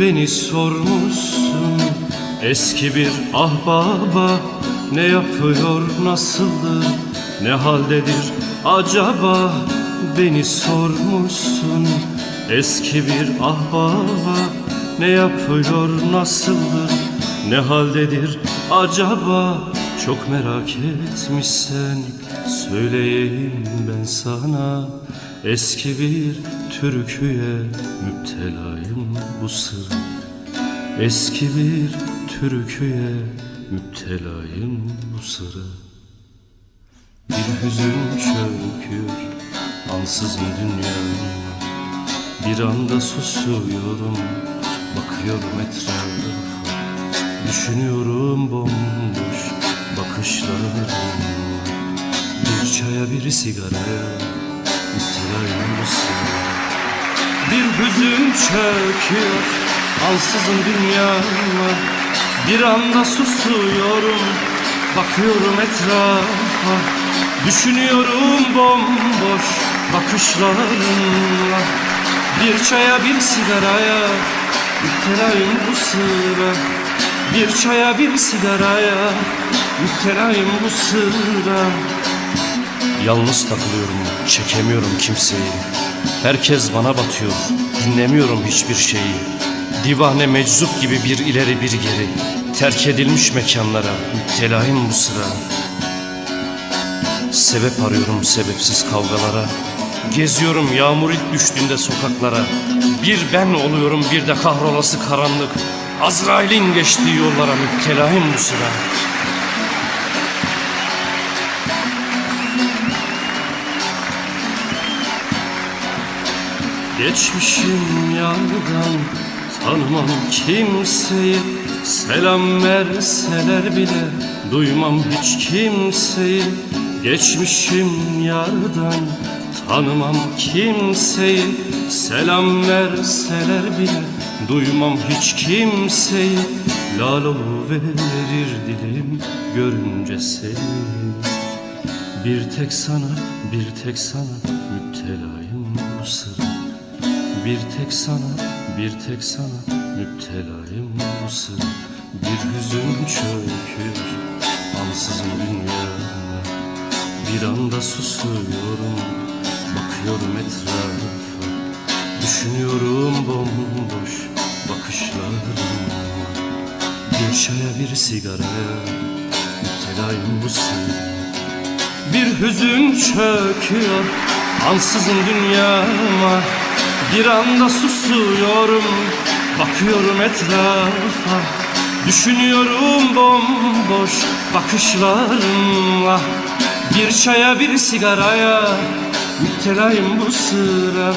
beni sormuşsun. Eski bir ahbaba ne yapıyor nasıldır ne haldedir acaba? Beni sormuşsun. Eski bir ahbaba ne yapıyor nasıldır ne haldedir acaba çok merak etmişsen söyleyeyim ben sana. Eski bir türküye müptelayım bu sıra Eski bir türküye müptelayım bu sıra Bir hüzün çöküyor ansızın dünyama Bir anda susuyorum bakıyorum etrafa Düşünüyorum bomboş bakışlarım Bir çaya bir sigaraya bu sıra bir hüzün çöküyor ansızın dünyama Bir anda susuyorum bakıyorum etrafa. Düşünüyorum bomboş bakışlarımla. Bir çaya bir sigaraya müptelayım bu sıra Bir çaya bir sigaraya müptelayım bu sıra Yalnız takılıyorum, çekemiyorum kimseyi. Herkes bana batıyor, dinlemiyorum hiçbir şeyi. Divane meczup gibi bir ileri bir geri. Terk edilmiş mekanlara, müptelayım bu sıra. Sebep arıyorum sebepsiz kavgalara. Geziyorum yağmur ilk düştüğünde sokaklara. Bir ben oluyorum bir de kahrolası karanlık. Azrail'in geçtiği yollara müptelayım bu sıra. Geçmişim yandan tanımam kimseyi. Selam verseler bile duymam hiç kimseyi. Geçmişim yardan tanımam kimseyi. Selam verseler bile duymam hiç kimseyi. Lal verir dilim görünce seni. Bir tek sana, bir tek sana müptelayım bu sıra Bir tek sana, bir tek sana müptelayım bu sıra Bir hüzün çöküyor ansızın dünyama Bir anda susuyorum, bakıyorum etrafa. Düşünüyorum bomboş bakışlarımla Bir çaya bir sigaraya müptelayım bu sıra bir hüzün çöküyor ansızın dünyama Bir anda susuyorum bakıyorum etrafa. Düşünüyorum bomboş bakışlarımla. Bir çaya bir sigaraya müptelayım bu sıra